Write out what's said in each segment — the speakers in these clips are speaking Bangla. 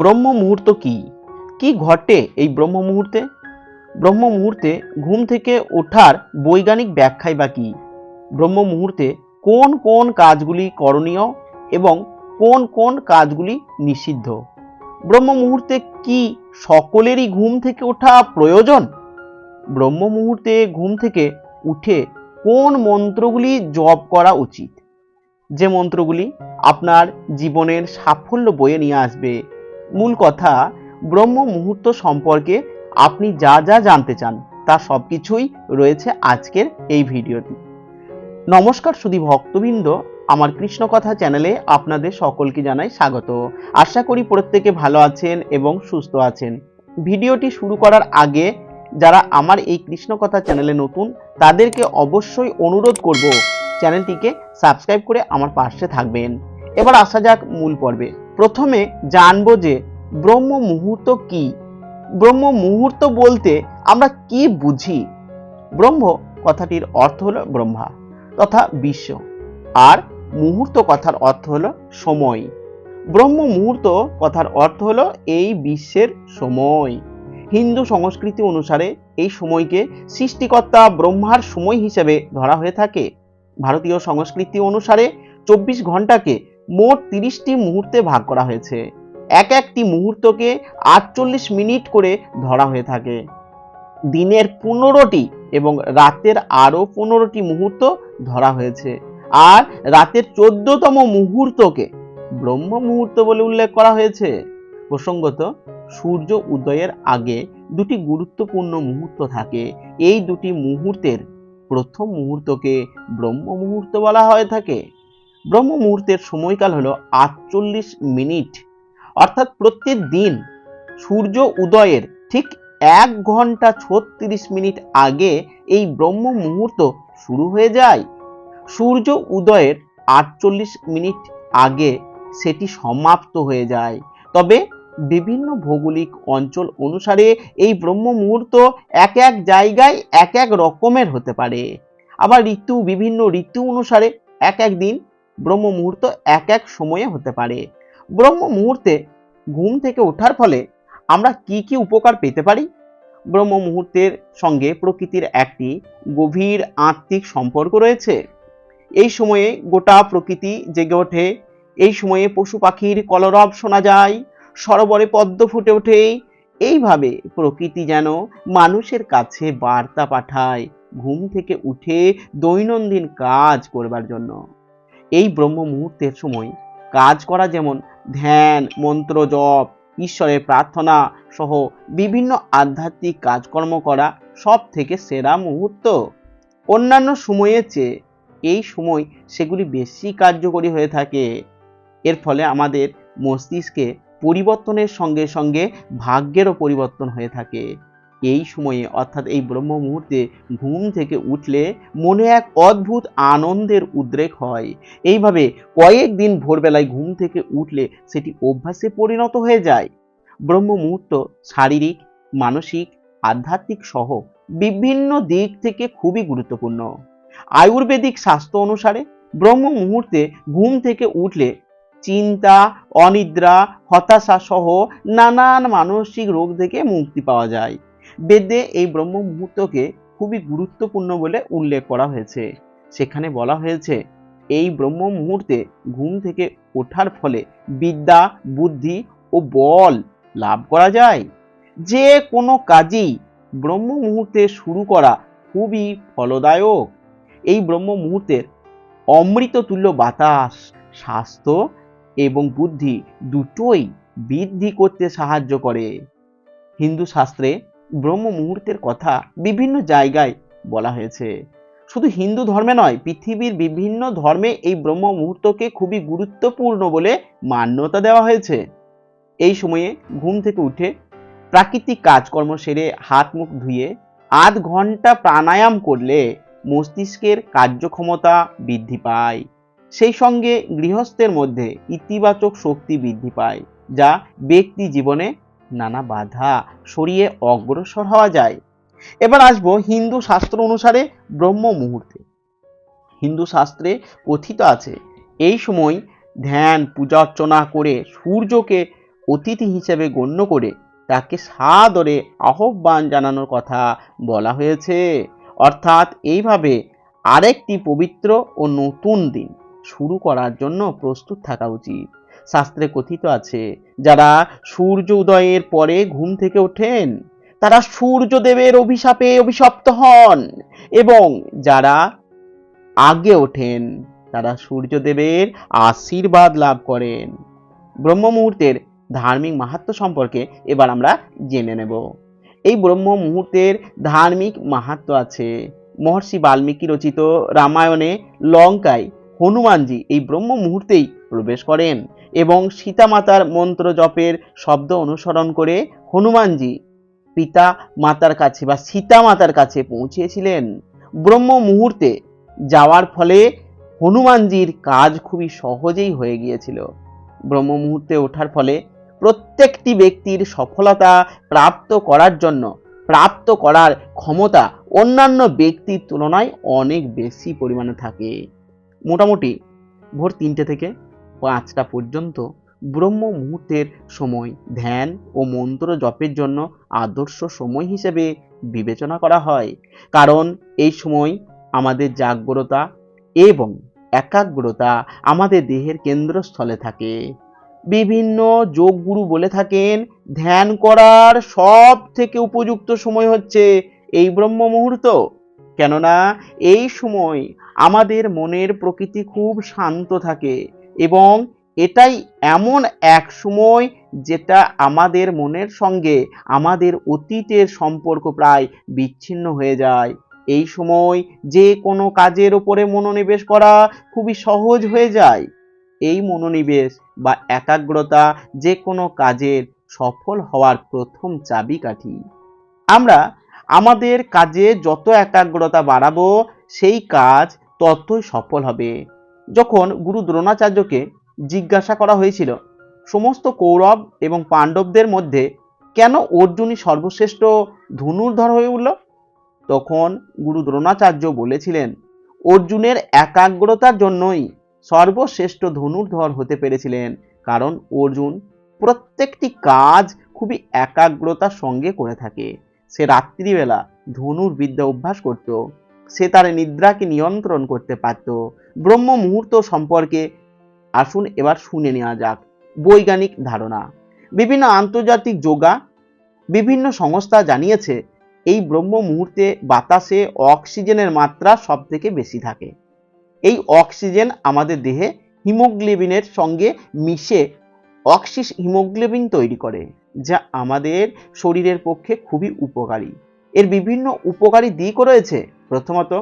ব্রহ্ম মুহূর্ত কি? কি ঘটে এই ব্রহ্ম মুহূর্তে ব্রহ্ম মুহূর্তে ঘুম থেকে ওঠার বৈজ্ঞানিক ব্যাখ্যাই বা কি? ব্রহ্ম মুহূর্তে কোন কোন কাজগুলি করণীয় এবং কোন কোন কাজগুলি নিষিদ্ধ? ব্রহ্ম মুহূর্তে কি সকলেরই ঘুম থেকে ওঠা প্রয়োজন? ব্রহ্ম মুহূর্তে ঘুম থেকে উঠে কোন মন্ত্রগুলি জপ করা উচিত? যে মন্ত্রগুলি আপনার জীবনের সাফল্য বয়ে নিয়ে আসবে মূল কথা, ব্রহ্ম মুহূর্ত সম্পর্কে আপনি যা যা জানতে চান, তা সব কিছুই রয়েছে আজকের এই ভিডিওটি নমস্কার শুধু ভক্তবৃন্দ, আমার কৃষ্ণ কথা চ্যানেলে আপনাদের সকলকে জানাই স্বাগত। আশা করি প্রত্যেকে ভালো আছেন এবং সুস্থ আছেন। ভিডিওটি শুরু করার আগে, যারা আমার এই কৃষ্ণ কথা চ্যানেলে নতুন, তাদেরকে অবশ্যই অনুরোধ করব, চ্যানেলটিকে সাবস্ক্রাইব করে আমার পাশে থাকবেন। এবার আসা যাক মূল পর্বে। প্রথমে জানব যে ব্রহ্ম মুহূর্ত কি? ব্রহ্ম মুহূর্ত বলতে আমরা কি বুঝি? ব্রহ্ম কথাটির অর্থ হলো ব্রহ্মা তথা বিশ্ব। আর মুহূর্ত কথার অর্থ হলো সময়। ব্রহ্ম মুহূর্ত কথার অর্থ হলো এই বিশ্বের সময়। হিন্দু সংস্কৃতি অনুসারে এই সময়কে সৃষ্টিকর্তা ব্রহ্মার সময় হিসেবে ধরা হয়ে থাকে। ভারতীয় সংস্কৃতি অনুসারে চব্বিশ ঘন্টাকে মোট তিরিশটি মুহূর্তে ভাগ করা হয়েছে। এক একটি মুহূর্তকে আটচল্লিশ মিনিট করে ধরা হয়ে থাকে। দিনের পনেরোটি এবং রাতের আরও পনেরোটি মুহূর্ত ধরা হয়েছে। আর রাতের চোদ্দতম মুহূর্তকে ব্রহ্ম মুহূর্ত বলে উল্লেখ করা হয়েছে। প্রসঙ্গত, সূর্য উদয়ের আগে দুটি গুরুত্বপূর্ণ মুহূর্ত থাকে। এই দুটি মুহূর্তের প্রথম মুহূর্তকে ব্রহ্ম মুহূর্ত বলা হয়ে থাকে। ব্রহ্ম মুহূর্তের সময়কাল হলো আটচল্লিশ মিনিট। অর্থাৎ প্রত্যেক দিন সূর্য উদয়ের ঠিক এক ঘণ্টা ছত্রিশ মিনিট আগে এই ব্রহ্ম মুহূর্ত শুরু হয়ে যায়। সূর্য উদয়ের আটচল্লিশ মিনিট আগে সেটি সমাপ্ত হয়ে যায়। তবে বিভিন্ন ভৌগোলিক অঞ্চল অনুসারে এই ব্রহ্ম মুহূর্ত এক এক জায়গায় এক এক রকমের হতে পারে। আবার ঋতু বিভিন্ন ঋতু অনুসারে এক এক দিন ব্রহ্ম মুহূর্ত এক এক সময়ে হতে পারে। ব্রহ্ম মুহূর্তে ঘুম থেকে ওঠার ফলে আমরা কি কি উপকার পেতে পারি? ব্রহ্ম মুহূর্তের সঙ্গে প্রকৃতির একটি গভীর আত্মিক সম্পর্ক রয়েছে। এই সময়ে গোটা প্রকৃতি জেগে ওঠে, এই সময়ে পশু পাখির কলরব শোনা যায়, সরোবরে পদ্ম ফুটে ওঠে, এইভাবে প্রকৃতি যেন মানুষের কাছে বার্তা পাঠায়, ঘুম থেকে উঠে দৈনন্দিন কাজ করবার জন্য। এই ব্রহ্ম মুহূর্তের সময় কাজ করা যেমন ধ্যান, মন্ত্র, জপ, ঈশ্বরের প্রার্থনা সহ বিভিন্ন আধ্যাত্মিক কাজকর্ম করা সব থেকে সেরা মুহূর্ত। অন্যান্য সময়ের চেয়ে এই সময় সেগুলি বেশি কার্যকরী হয়ে থাকে। এর ফলে আমাদের মস্তিষ্কে পরিবর্তনের সঙ্গে সঙ্গে ভাগ্যেরও পরিবর্তন হয়ে থাকে। এই সময়ে, অর্থাৎ এই ব্রহ্ম মুহূর্তে ঘুম থেকে উঠলে মনে এক অদ্ভুত আনন্দের উদ্রেক হয়। এইভাবে কয়েকদিন ভোরবেলায় ঘুম থেকে উঠলে সেটি অভ্যাসে পরিণত হয়ে যায়। ব্রহ্ম মুহূর্ত শারীরিক, মানসিক, আধ্যাত্মিক সহ বিভিন্ন দিক থেকে খুবই গুরুত্বপূর্ণ। আয়ুর্বেদিক স্বাস্থ্য অনুসারে ব্রহ্ম মুহূর্তে ঘুম থেকে উঠলে চিন্তা, অনিদ্রা, হতাশা সহ নানান মানসিক রোগ থেকে মুক্তি পাওয়া যায়। বেদে এই ব্রহ্ম মুহূর্তকে খুবই গুরুত্বপূর্ণ বলে উল্লেখ করা হয়েছে। সেখানে বলা হয়েছে, এই ব্রহ্ম মুহূর্তে ঘুম থেকে ওঠার ফলে বিদ্যা, বুদ্ধি ও বল লাভ করা যায়। যে কোনো কাজই ব্রহ্ম মুহূর্তে শুরু করা খুবই ফলদায়ক। এই ব্রহ্ম মুহূর্তের অমৃততুল্য বাতাস, স্বাস্থ্য এবং বুদ্ধি দুটোই বৃদ্ধি করতে সাহায্য করে। হিন্দু শাস্ত্রে ব্রহ্ম মুহূর্তের কথা বিভিন্ন জায়গায় বলা হয়েছে। শুধু হিন্দু ধর্মে নয়, পৃথিবীর বিভিন্ন ধর্মে এই ব্রহ্ম মুহূর্তকে খুবই গুরুত্বপূর্ণ বলে মান্যতা দেওয়া হয়েছে। এই সময়ে ঘুম থেকে উঠে প্রাকৃতিক কাজকর্ম সেরে হাত মুখ ধুয়ে আধ ঘণ্টা প্রাণায়াম করলে মস্তিষ্কের কার্যক্ষমতা বৃদ্ধি পায়। সেই সঙ্গে গৃহস্থের মধ্যে ইতিবাচক শক্তি বৃদ্ধি পায়, যা ব্যক্তি জীবনে নানা বাধা সরিয়ে অগ্রসর হওয়া যায়। এবার আসব হিন্দু শাস্ত্র অনুসারে ব্রহ্ম মুহূর্তে। হিন্দু শাস্ত্রে কথিত আছে, এই সময় ধ্যান, পূজা অর্চনা করে সূর্যকে অতিথি হিসেবে গণ্য করে তাকে সাদরে আহ্বান জানানোর কথা বলা হয়েছে। অর্থাৎ এইভাবে আরেকটি পবিত্র ও নতুন দিন শুরু করার জন্য প্রস্তুত থাকা উচিত। শাস্ত্রে কথিত আছে, যারা সূর্য উদয়ের পরে ঘুম থেকে ওঠেন, তারা সূর্যদেবের অভিশাপে অভিশপ্ত হন এবং যারা আগে ওঠেন, তারা সূর্যদেবের আশীর্বাদ লাভ করেন। ব্রহ্ম মুহূর্তের ধার্মিক মাহাত্ম্য সম্পর্কে এবার আমরা জেনে নেব। এই ব্রহ্ম মুহূর্তের ধার্মিক মাহাত্ম্য আছে। মহর্ষি বাল্মীকি রচিত রামায়ণে লঙ্কায় হনুমানজি এই ব্রহ্ম মুহূর্তেই প্রবেশ করেন। এবং সীতামাতার মন্ত্র জপের শব্দ অনুসরণ করে হনুমানজি পিতা মাতার কাছে বা সীতা মাতার কাছে পৌঁছেছিলেন। ব্রহ্ম মুহূর্তে যাওয়ার ফলে হনুমানজির কাজ খুবই সহজেই হয়ে গিয়েছিল। ব্রহ্ম মুহূর্তে ওঠার ফলে প্রত্যেকটি ব্যক্তির সফলতা প্রাপ্ত করার জন্য, প্রাপ্ত করার ক্ষমতা অন্যান্য ব্যক্তির তুলনায় অনেক বেশি পরিমাণে থাকে। মোটামুটি ভোর তিনটে থেকে পাঁচটা পর্যন্ত ব্রহ্ম মুহূর্তের সময় ধ্যান ও মন্ত্র জপের জন্য আদর্শ সময় হিসেবে বিবেচনা করা হয়। কারণ এই সময় আমাদের জাগ্রতা এবং একাগ্রতা আমাদের দেহের কেন্দ্রস্থলে থাকে। বিভিন্ন যোগগুরু বলে থাকেন, ধ্যান করার সব থেকে উপযুক্ত সময় হচ্ছে এই ব্রহ্ম মুহূর্ত। কেননা এই সময় আমাদের মনের প্রকৃতি খুব শান্ত থাকে। এবং এটাই এমন এক সময় যেটা আমাদের মনের সঙ্গে, আমাদের অতীতের সম্পর্ক প্রায় বিচ্ছিন্ন হয়ে যায়। এই সময় যে কোনো কাজের ওপরে মনোনিবেশ করা খুবই সহজ হয়ে যায়। এই মনোনিবেশ বা একাগ্রতা যে কোনো কাজের সফল হওয়ার প্রথম চাবিকাঠি। আমরা আমাদের কাজে যত একাগ্রতা বাড়াবো, সেই কাজ ততই সফল হবে। যখন গুরু দ্রোণাচার্যকে জিজ্ঞাসা করা হয়েছিল, সমস্ত কৌরব এবং পাণ্ডবদের মধ্যে কেন অর্জুনই সর্বশ্রেষ্ঠ ধনুর্ধর হয়ে উঠল? তখন গুরু দ্রোণাচার্য বলেছিলেন, অর্জুনের একাগ্রতার জন্যই সর্বশ্রেষ্ঠ ধনুর্ধর হতে পেরেছিলেন, কারণ অর্জুন প্রত্যেকটি কাজ খুবই একাগ্রতার সঙ্গে করে থাকে। সে রাত্রিবেলা ধনুর বিদ্যা অভ্যাস করত, সে তার নিদ্রাকে নিয়ন্ত্রণ করতে পারত ব্রহ্ম মুহূর্ত সম্পর্কে আসুন এবার শুনে নেওয়া যাক। বৈজ্ঞানিক ধারণা। বিভিন্ন আন্তর্জাতিক যোগা বিভিন্ন সংস্থা জানিয়েছে, এই ব্রহ্ম মুহূর্তে বাতাসে অক্সিজেনের মাত্রা সব থেকে বেশি থাকে। এই অক্সিজেন আমাদের দেহে হিমোগ্লোবিনের সঙ্গে মিশে অক্সিস হিমোগ্লোবিন তৈরি করে, যা আমাদের শরীরের পক্ষে খুবই উপকারী। এর বিভিন্ন উপকারী দিকও রয়েছে। প্রথমত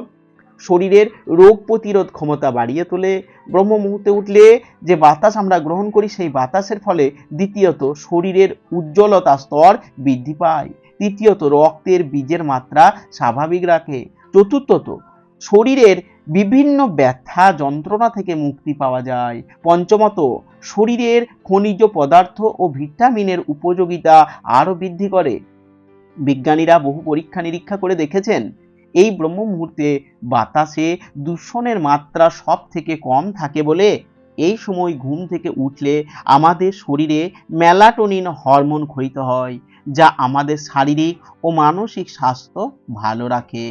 শরীরের রোগ প্রতিরোধ ক্ষমতা বাড়িয়ে তোলে। ব্রহ্ম মুহূর্তে উঠলে যে বাতাস আমরা গ্রহণ করি, সেই বাতাসের ফলে দ্বিতীয়ত শরীরের উজ্জ্বলতা স্তর বৃদ্ধি পায়। তৃতীয়ত রক্তের বীজের মাত্রা স্বাভাবিক রাখে। চতুর্থত শরীরের বিভিন্ন ব্যথা যন্ত্রণা থেকে মুক্তি পাওয়া যায়। পঞ্চমত শরীরের খনিজ পদার্থ ও ভিটামিনের উপযোগিতা আরও বৃদ্ধি করে। বিজ্ঞানীরা বহু পরীক্ষা নিরীক্ষা করে দেখেছেন এই ব্রহ্ম মুহূর্তে বাতাসে দূষণের মাত্রা সব থেকে কম থাকে বলে এই সময় ঘুম থেকে উঠলে আমাদের শরীরে মেলাটোনিন হরমোন ক্ষরিত হয়, যা আমাদের শারীরিক ও মানসিক স্বাস্থ্য ভালো রাখে।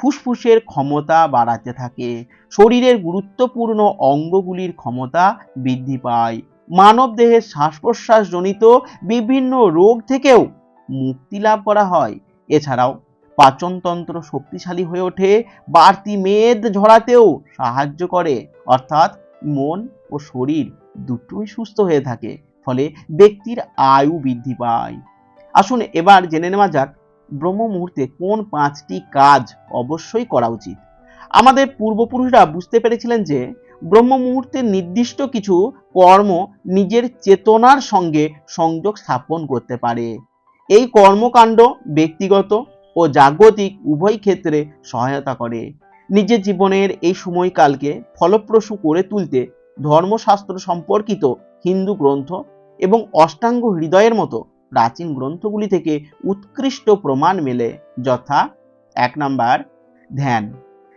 ফুসফুসের ক্ষমতা বাড়াতে থাকে, শরীরের গুরুত্বপূর্ণ অঙ্গগুলির ক্ষমতা বৃদ্ধি পায় মানব দেহের শ্বাস প্রশ্বাসজনিত বিভিন্ন রোগ থেকেও মুক্তি লাভ করা হয়। এছাড়াও পাচনতন্ত্র শক্তিশালী হয়ে ওঠে, বাড়তি মেদ ঝরাতেও সাহায্য করে। অর্থাৎ মন ও শরীর দুটোই সুস্থ হয়ে থাকে, ফলে ব্যক্তির আয়ু বৃদ্ধি পায়। আসুন এবার জেনে নেওয়া যাক ব্রহ্ম মুহূর্তে কোন পাঁচটি কাজ অবশ্যই করা উচিত। আমাদের পূর্বপুরুষরা বুঝতে পেরেছিলেন যে ব্রহ্ম মুহূর্তে নির্দিষ্ট কিছু কর্ম নিজের চেতনার সঙ্গে সংযোগ স্থাপন করতে পারে। এই কর্মকাণ্ড ব্যক্তিগত ও জাগতিক উভয় ক্ষেত্রে সহায়তা করে। নিজের জীবনের এই সময়কালকে ফলপ্রসূ করে তুলতে ধর্মশাস্ত্র সম্পর্কিত হিন্দু গ্রন্থ এবং অষ্টাঙ্গ হৃদয়ের মতো প্রাচীন গ্রন্থগুলি থেকে উৎকৃষ্ট প্রমাণ মেলে, যথা এক নাম্বার, ধ্যান।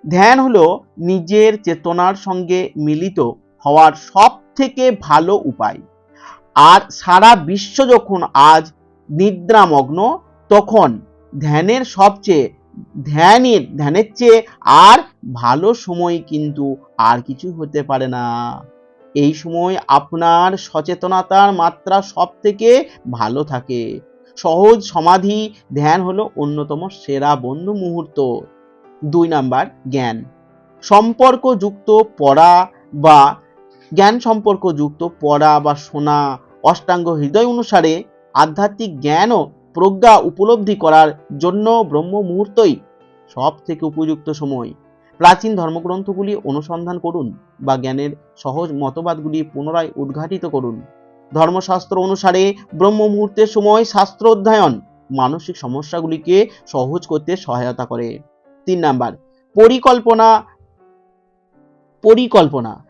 ধ্যান হলো নিজের চেতনার সঙ্গে মিলিত হওয়ার সব থেকে ভালো উপায়। আর সারা বিশ্ব যখন আজ নিদ্রামগ্ন, তখন ধ্যানের সবচেয়ে, ধ্যানের ধ্যানের চেয়ে আর ভালো সময় কিন্তু আর কিছু হতে পারে না। এই সময় আপনার সচেতনতার মাত্রা সব থেকে ভালো থাকে। সহজ সমাধি, ধ্যান হলো অন্যতম সেরা বন্ধু মুহূর্ত। দুই নাম্বার, জ্ঞান। সম্পর্কযুক্ত পড়া বা, জ্ঞান সম্পর্কযুক্ত পড়া বা শোনা অষ্টাঙ্গ হৃদয় অনুসারে আধ্যাত্মিক জ্ঞান ও প্রজ্ঞা উপলব্ধি করার জন্য ব্রহ্ম মুহূর্তই সব থেকে উপযুক্ত সময়। প্রাচীন ধর্মগ্রন্থগুলি অনুসন্ধান করুন বা জ্ঞানের সহজ মতবাদগুলি পুনরায় উদ্ঘাটিত করুন। ধর্মশাস্ত্র অনুসারে ব্রহ্ম মুহূর্তের সময় শাস্ত্র অধ্যয়ন মানসিক সমস্যাগুলিকে সহজ করতে সহায়তা করে। তিন নাম্বার, পরিকল্পনা পরিকল্পনা।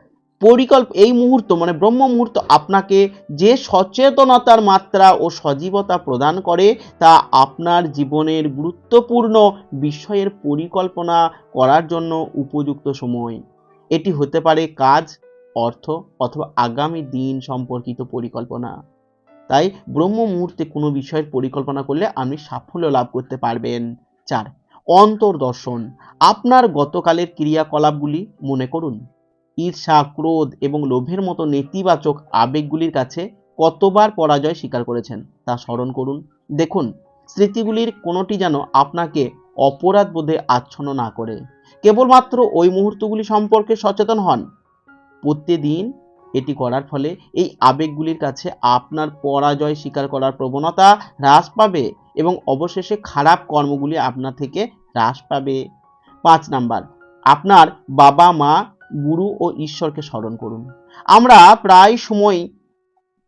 পরিকল্প, এই মুহূর্ত মানে ব্রহ্ম মুহূর্ত আপনাকে যে সচেতনতার মাত্রা ও সজীবতা প্রদান করে, তা আপনার জীবনের গুরুত্বপূর্ণ বিষয়ের পরিকল্পনা করার জন্য উপযুক্ত সময়। এটি হতে পারে কাজ, অর্থ অথবা আগামী দিন সম্পর্কিত পরিকল্পনা। তাই ব্রহ্ম মুহূর্তে কোনো বিষয়ের পরিকল্পনা করলে আপনি সাফল্য লাভ করতে পারবেন। চার, অন্তর্দর্শন। আপনার গতকালের ক্রিয়াকলাপগুলি মনে করুন। ঈর্ষা, ক্রোধ এবং লোভের মতো নেতিবাচক আবেগগুলির কাছে কতবার পরাজয় স্বীকার করেছেন তা স্মরণ করুন। দেখুন, স্মৃতিগুলির কোনোটি যেন আপনাকে অপরাধ বোধে আচ্ছন্ন না করে। কেবলমাত্র ওই মুহূর্তগুলি সম্পর্কে সচেতন হন। প্রতিদিন এটি করার ফলে এই আবেগগুলির কাছে আপনার পরাজয় স্বীকার করার প্রবণতা হ্রাস পাবে এবং অবশেষে খারাপ কর্মগুলি আপনার থেকে হ্রাস পাবে। পাঁচ নাম্বার, আপনার বাবা মা গুরু ও ঈশ্বরকে স্মরণ করুন। আমরা প্রায় সময়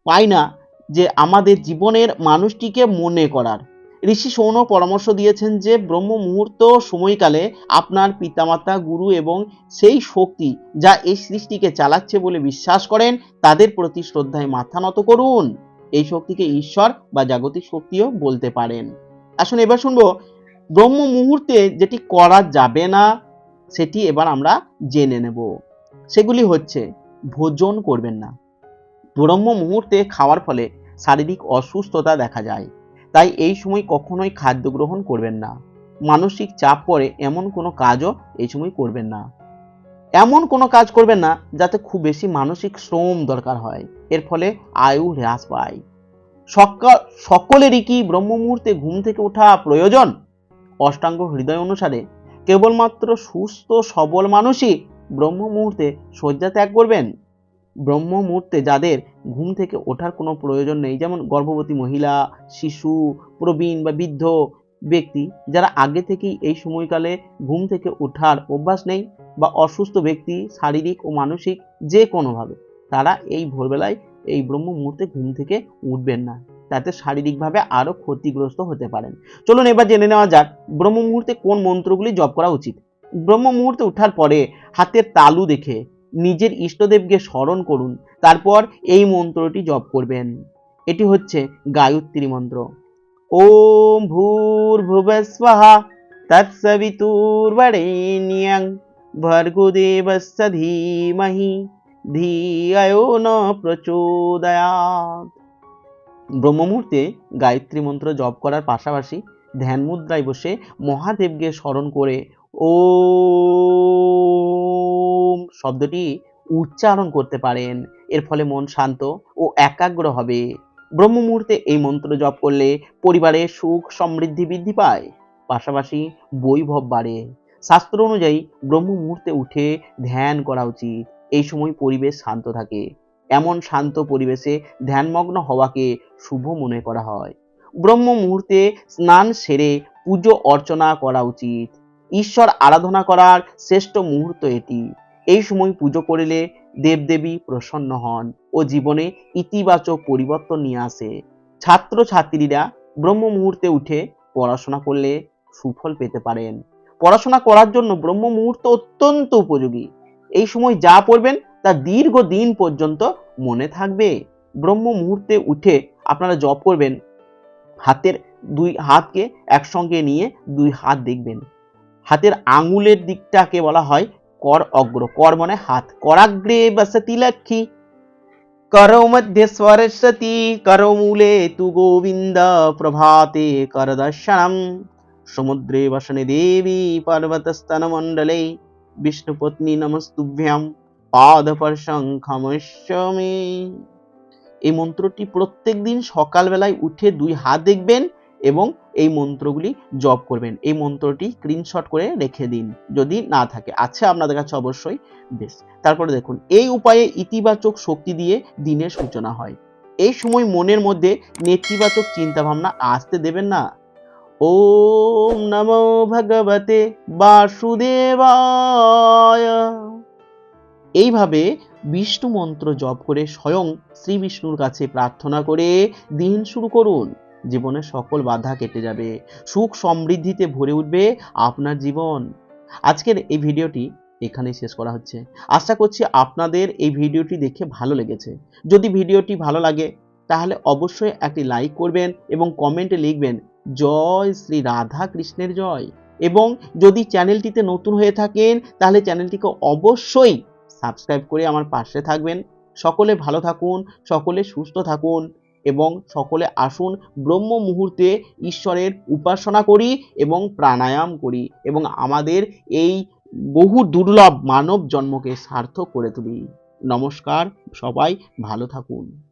পাই না যে আমাদের জীবনের মানুষটিকে মনে করার। ঋষি সৌন পরামর্শ দিয়েছেন যে ব্রহ্ম মুহূর্ত সময়কালে আপনার পিতামাতা, গুরু এবং সেই শক্তি যা এই সৃষ্টিকে চালাচ্ছে বলে বিশ্বাস করেন, তাদের প্রতি শ্রদ্ধায় মাথা নত করুন। এই শক্তিকে ঈশ্বর বা জাগতিক শক্তিও বলতে পারেন। আসুন এবার শুনব, ব্রহ্ম মুহূর্তে যেটি করা যাবে না সেটি এবার আমরা জেনে নেব। সেগুলি হচ্ছে, ভোজন করবেন না। ব্রহ্ম মুহূর্তে খাওয়ার ফলে শারীরিক অসুস্থতা দেখা যায়। তাই এই সময় কখনোই খাদ্য গ্রহণ করবেন না। মানসিক চাপ পড়ে এমন কোনো কাজও এই সময় করবেন না। এমন কোনো কাজ করবেন না যাতে খুব বেশি মানসিক শ্রম দরকার হয়। এর ফলে আয়ু হ্রাস পায়। সকাল, সকলেরই কি ব্রহ্ম মুহূর্তে ঘুম থেকে ওঠা প্রয়োজন? অষ্টাঙ্গ হৃদয় অনুসারে কেবলমাত্র সুস্থ, সবল মানুষই ব্রহ্ম মুহূর্তে শয্যা ত্যাগ করবেন। ব্রহ্ম মুহূর্তে যাদের ঘুম থেকে ওঠার কোনো প্রয়োজন নেই, যেমন গর্ভবতী মহিলা, শিশু, প্রবীণ বা বৃদ্ধ ব্যক্তি, যারা আগে থেকেই এই সময়কালে ঘুম থেকে ওঠার অভ্যাস নেই বা অসুস্থ ব্যক্তি, শারীরিক ও মানসিক যে কোনোভাবে, তারা এই ভোরবেলায় এই ব্রহ্ম মুহূর্তে ঘুম থেকে উঠবেন না। তাতে শারীরিকভাবে আরও ক্ষতিগ্রস্ত হতে পারেন। চলুন এবার জেনে নেওয়া যাক ব্রহ্ম মুহূর্তে কোন মন্ত্রগুলি জপ করা উচিত? ব্রহ্ম মুহূর্তে ওঠার পরে হাতের তালু দেখে নিজের ইষ্টদেবকে স্মরণ করুন, তারপর এই মন্ত্রটি জপ করবেন। এটি হচ্ছে গায়ত্রী মন্ত্র। ওম ভূর ভুবস্বাহা তৎসবিতুর্বরেণ্যং ভর্গোদেবস্য ধীমহি। ধিয়ায়ো ন প্রচোদয়াৎ ব্রহ্ম মুহূর্তে গায়ত্রী মন্ত্র জপ করার পাশাপাশি ধ্যান মুদ্রায় বসে মহাদেবকে স্মরণ করে ও শব্দটি উচ্চারণ করতে পারেন। এর ফলে মন শান্ত ও একাগ্র হবে। ব্রহ্ম মুহূর্তে এই মন্ত্র জপ করলে পরিবারে সুখ সমৃদ্ধি বৃদ্ধি পায়। পাশাপাশি বৈভব বাড়ে। শাস্ত্র অনুযায়ী ব্রহ্ম মুহূর্তে উঠে ধ্যান করা উচিত। এই সময় পরিবেশ শান্ত থাকে। এমন শান্ত পরিবেশে ধ্যানমগ্ন হওয়াকে শুভ মনে করা হয়। ব্রহ্ম মুহূর্তে স্নান সেরে পুজো অর্চনা করা উচিত। ঈশ্বর আরাধনা করার শ্রেষ্ঠ মুহূর্ত এটি। এই সময় পুজো করলে দেবদেবী প্রসন্ন হন ও জীবনে ইতিবাচক পরিবর্তন নিয়ে আসে। ছাত্র ছাত্রীরা ব্রহ্ম মুহূর্তে উঠে পড়াশোনা করলে সুফল পেতে পারেন। পড়াশোনা করার জন্য ব্রহ্ম মুহূর্ত অত্যন্ত উপযোগী। এই সময় যা পড়বেন তা দীর্ঘ দিন পর্যন্ত মনে থাকবে। ব্রহ্ম মুহূর্তে উঠে আপনারা জপ করবেন। হাতের দুই হাতকে একসঙ্গে নিয়ে দুই হাত দেখবেন। হাতের আঙুলের দিকটাকে বলা হয় কর অগ্র। কর মানে হাত। করাগ্রে বসতি লক্ষ্মী। করো মধ্যে সরস্বতী করো মূলে তু গোবিন্দ প্রভাতে কর দর্শনম। সমুদ্রে বসনে দেবী পর্বতস্তন মণ্ডলে বিষ্ণুপত্নী নমস্তুভ্যাম খমস্যমে এই মন্ত্রটি প্রত্যেক দিন সকালবেলায় উঠে দুই হাত দেখবেন এবং এই মন্ত্রগুলি জপ করবেন। এই মন্ত্রটি স্ক্রিনশট করে রেখে দিন যদি না থাকে। আছে আপনাদের কাছে অবশ্যই বেশ। তারপরে দেখুন, এই উপায়ে ইতিবাচক শক্তি দিয়ে দিনের সূচনা হয়। এই সময় মনের মধ্যে নেতিবাচক চিন্তা ভাবনা আসতে দেবেন না। ওম নমো ভগবতে বাসুদেবায়। এইভাবে বিষ্ণু মন্ত্র জপ করে স্বয়ং শ্রী বিষ্ণুর কাছে প্রার্থনা করে দিন শুরু করুন। জীবনের সকল বাধা কেটে যাবে, সুখ সমৃদ্ধিতে ভরে উঠবে আপনার জীবন। আজকের এই ভিডিওটি এখানেই শেষ করা হচ্ছে। আশা করছি আপনাদের এই ভিডিওটি দেখে ভালো লেগেছে। যদি ভিডিওটি ভালো লাগে, তাহলে অবশ্যই একটি লাইক করবেন এবং কমেন্টে লিখবেন জয় শ্রী রাধা কৃষ্ণের জয়। এবং যদি চ্যানেলটিতে নতুন হয়ে থাকেন, তাহলে চ্যানেলটিকে অবশ্যই সাবস্ক্রাইব করে আমার পাশে থাকবেন। সকলে ভালো থাকুন, সকলে সুস্থ থাকুন, এবং সকলে আসুন ব্রহ্ম মুহূর্তে ঈশ্বরের উপাসনা করি এবং প্রাণায়াম করি, এবং আমাদের এই বহু দুর্লভ মানব জন্মকে সার্থক করে তুলি। নমস্কার, সবাই ভালো থাকুন।